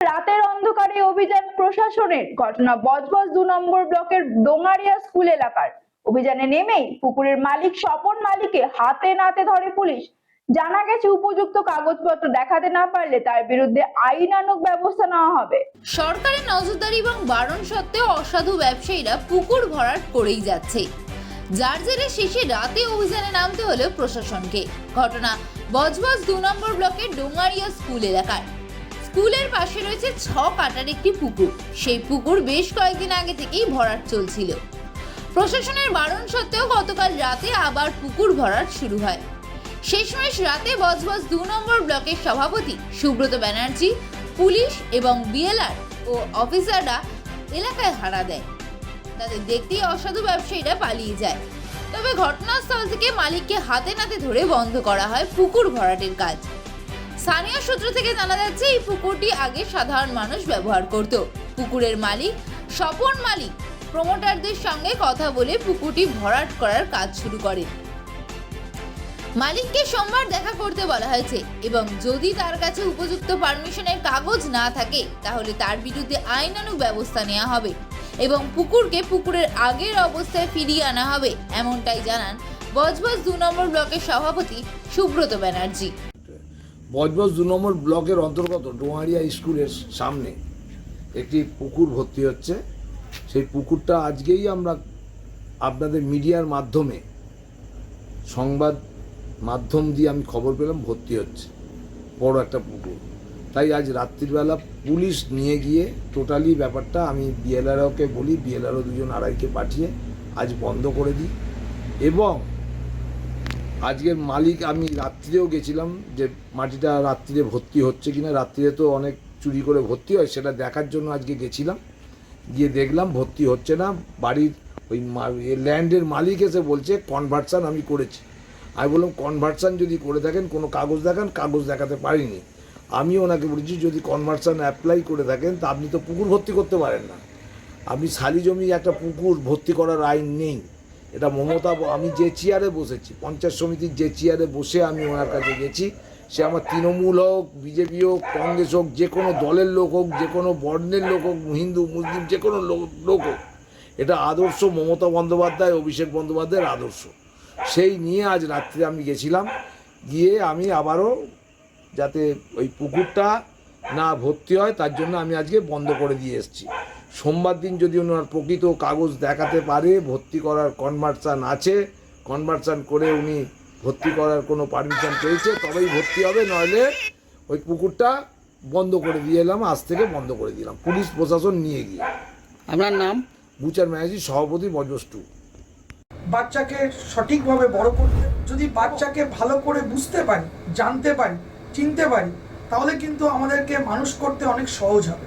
রাতের অন্ধকারে অভিযান প্রশাসনের ঘটনা। বজবজ দু নম্বর ব্লকের ডোঙারিয়া স্কুল এলাকার। অভিযানে নেমেই পুকুরের মালিক স্বপন মালিককে হাতে নাতে ধরে পুলিশ। জানা গেছে, উপযুক্ত কাগজপত্র দেখাতে না পারলে তার বিরুদ্ধে আইনানুগ ব্যবস্থা নেওয়া হবে। সরকারের নজরদারি এবং বারণ সত্ত্বেও অসাধু ব্যবসায়ীরা পুকুর ভরাট করেই যাচ্ছে। যার জেরে শেষে রাতে অভিযানে নামতে হলো প্রশাসনকে। ঘটনা বজবজ দু নম্বর ব্লকের ডোঙারিয়া স্কুল এলাকার। স্কুলের পাশে রয়েছে ছ কাটার একটি পুকুর। সেই পুকুর বেশ কয়েকদিন আগে থেকেই ভরাট চলছিল। প্রশাসনের বারণ সত্ত্বেও গতকাল রাতে আবার পুকুর ভরাট শুরু হয়। শেষমেশ রাতে বজবজ দু নম্বর ব্লকের সভাপতি সুব্রত ব্যানার্জি, পুলিশ এবং বিএলআর ও অফিসাররা এলাকায় হারা দেয়। তাদের দেখতেই অসাধু ব্যবসায়ীরা পালিয়ে যায়। তবে ঘটনাস্থল থেকে মালিককে হাতে নাতে ধরে বন্ধ করা হয় পুকুর ভরাটের কাজ। স্থানীয় সূত্র থেকে জানা যাচ্ছে, এই পুকুরটি আগে সাধারণ মানুষ ব্যবহার করত। পুকুরের মালিক স্বপন মালিক প্রমোটারদের সঙ্গে কথা বলে পুকুরটি ভরাট করার কাজ শুরু করে। মালিককে সোমবার দেখা করতে বলা হয়েছে এবং যদি তার কাছে উপযুক্ত পারমিশনের কাগজ না থাকে, তাহলে তার বিরুদ্ধে আইনানুগ ব্যবস্থা নেওয়া হবে এবং পুকুরকে পুকুরের আগের অবস্থায় ফিরিয়ে আনা হবে, এমনটাই জানান বজবজ দু নম্বর ব্লকের সভাপতি সুব্রত ব্যানার্জি। বজবজ দু নম্বর ব্লকের অন্তর্গত ডোয়ারিয়া স্কুলের সামনে একটি পুকুর ভর্তি হচ্ছে। সেই পুকুরটা আজকেই আমরা আপনাদের মিডিয়ার মাধ্যমে সংবাদ মাধ্যম দিয়ে আমি খবর পেলাম, ভর্তি হচ্ছে। বড় একটা পুকুর। তাই আজ রাত্রিবেলা পুলিশ নিয়ে গিয়ে টোটালি ব্যাপারটা আমি বিএলআরওকে বলি, বিএলআরও দুজন আড়াইকে পাঠিয়ে আজ বন্ধ করে দিই। এবং আজকের মালিক, আমি রাত্রিরেও গেছিলাম যে মাটিটা রাত্রিরে ভর্তি হচ্ছে কিনা। রাত্রিরে তো অনেক চুরি করে ভর্তি হয়, সেটা দেখার জন্য আজকে গেছিলাম। গিয়ে দেখলাম ভর্তি হচ্ছে না। বাড়ির ওই ল্যান্ডের মালিক এসে বলছে, কনভার্সান আমি করেছি। আমি বললাম, কনভার্সান যদি করে থাকেন, কোনো কাগজ দেখান, কাগজ দেখাতে পারিনি। আমি ওনাকে বলেছি, যদি কনভার্সান অ্যাপ্লাই করে থাকেন, তা আপনি তো পুকুর ভর্তি করতে পারেন না। আপনি শালি জমি একটা পুকুর ভর্তি করার আইন নেই। এটা মমতা আমি যে চেয়ারে বসেছি, পঞ্চায়েত সমিতির যে চেয়ারে বসে আমি ওনার কাছে গেছি। সে আমার তৃণমূল হোক, বিজেপি হোক, কংগ্রেস হোক, যে কোনো দলের লোক হোক, যে কোনো বর্ণের লোক হোক, হিন্দু, মুসলিম, যে কোনো লোক হোক, এটা আদর্শ মমতা বন্দ্যোপাধ্যায়, অভিষেক বন্দ্যোপাধ্যায়ের আদর্শ। সেই নিয়ে আজ রাত্রে আমি গেছিলাম, গিয়ে আমি আবারও যাতে ওই পুকুরটা না ভর্তি হয়, তার জন্য আমি আজকে বন্ধ করে দিয়ে এসেছি। সোমবার দিন যদি ওনার প্রকৃত কাগজ দেখাতে পারে ভর্তি করার কনভার্সান আছে কনভার্সান করে উনি ভর্তি করার কোনো পারমিশন পেয়েছে তবেই ভর্তি হবে নইলে ওই পুকুরটা বন্ধ করে দিয়ে এলাম আজ থেকে বন্ধ করে দিলাম। পুলিশ প্রশাসন নিয়ে গিয়ে। আপনার নাম? বুচার ম্যানেজি সভাপতি বজবস্তু। বাচ্চাকে সঠিকভাবে বড় করতে যদি বাচ্চাকে ভালো করে বুঝতে পারি জানতে পারি চিনতে পারি তাহলে কিন্তু আমাদেরকে মানুষ করতে অনেক সহজ হবে।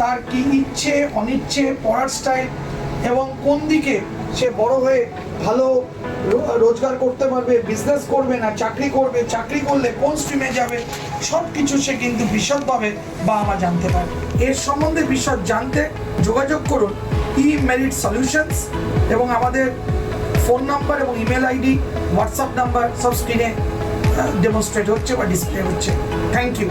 তার কি ইচ্ছে, অনিচ্ছে, পড়ার স্টাইল এবং কোন দিকে সে বড় হয়ে ভালো রোজগার করতে পারবে বিজনেস করবে না, চাকরি করবে, চাকরি করলে কোন স্ট্রিমে যাবে সব কিছু সে কিন্তু বিশদভাবে বাবা মা জানতে পারে এর সম্বন্ধে বিশদ জানতে যোগাযোগ করুন ই মেরিট সলিউশনস এবং আমাদের ফোন নাম্বার এবং ইমেল আইডি হোয়াটসঅ্যাপ নাম্বার সব স্ক্রিনে ডেমনস্ট্রেট হচ্ছে বা ডিসপ্লে হচ্ছে। Thank you